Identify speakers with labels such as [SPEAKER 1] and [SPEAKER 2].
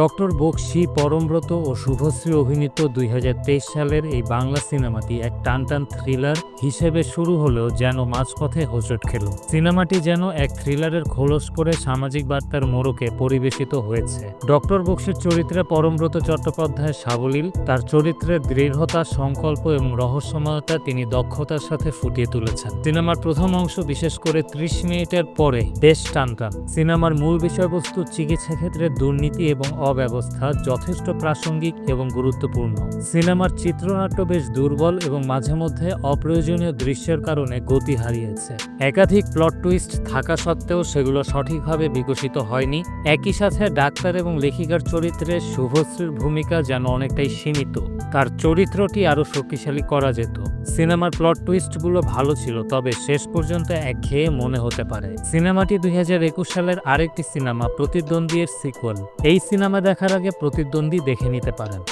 [SPEAKER 1] Doctor Bakshi Parambrata ও শুভশ্রী অভিনীত দুই হাজার তেইশ সালের এই বাংলা সিনেমাটি এক টানটান থ্রিলার হিসেবে শুরু হলেও যেন মাঝপথে হোঁচট খেল। সিনেমাটি যেন এক থ্রিলারের খোলস করে সামাজিক বার্তার মোড়কে পরিবেশিত হয়েছে। ডক্টর বক্সির চরিত্রে পরমব্রত চট্টোপাধ্যায় সাবলীল, তার চরিত্রের দৃঢ়তা, সংকল্প এবং রহস্যময়তা তিনি দক্ষতার সাথে ফুটিয়ে তুলেছেন। সিনেমার প্রথম অংশ বিশেষ করে ত্রিশ মিনিটের পরে বেশ টানটান। সিনেমার মূল বিষয়বস্তু চিকিৎসা ক্ষেত্রে দুর্নীতি এবং অব্যবস্থা যথেষ্ট প্রাসঙ্গিক এবং গুরুত্বপূর্ণ। সিনেমার চিত্রনাট্য বেশ দুর্বল এবং মাঝে মধ্যে অপ্রয়োজনীয় দৃশ্যের কারণে গতি হারিয়েছে। একাধিক প্লট টুইস্ট থাকা সত্ত্বেও সেগুলো সঠিকভাবে বিকশিত হয়নি। একই সাথে ডাক্তার এবং লেখিকার চরিত্রে শুভশ্রীর ভূমিকা যেন অনেকটাই সীমিত। তার চরিত্রটি আরও শক্তিশালী করা যেত। সিনেমার প্লট টুইস্টগুলো ভালো ছিল, তবে শেষ পর্যন্ত একঘেয়ে মনে হতে পারে। সিনেমাটি দুই হাজার একুশ সালের আরেকটি সিনেমা, প্রতিদ্বন্দ্বীর সিকুয়াল। এই সিনেমা দেখার আগে প্রতিদ্বন্দ্বী দেখে নিতে পারেন।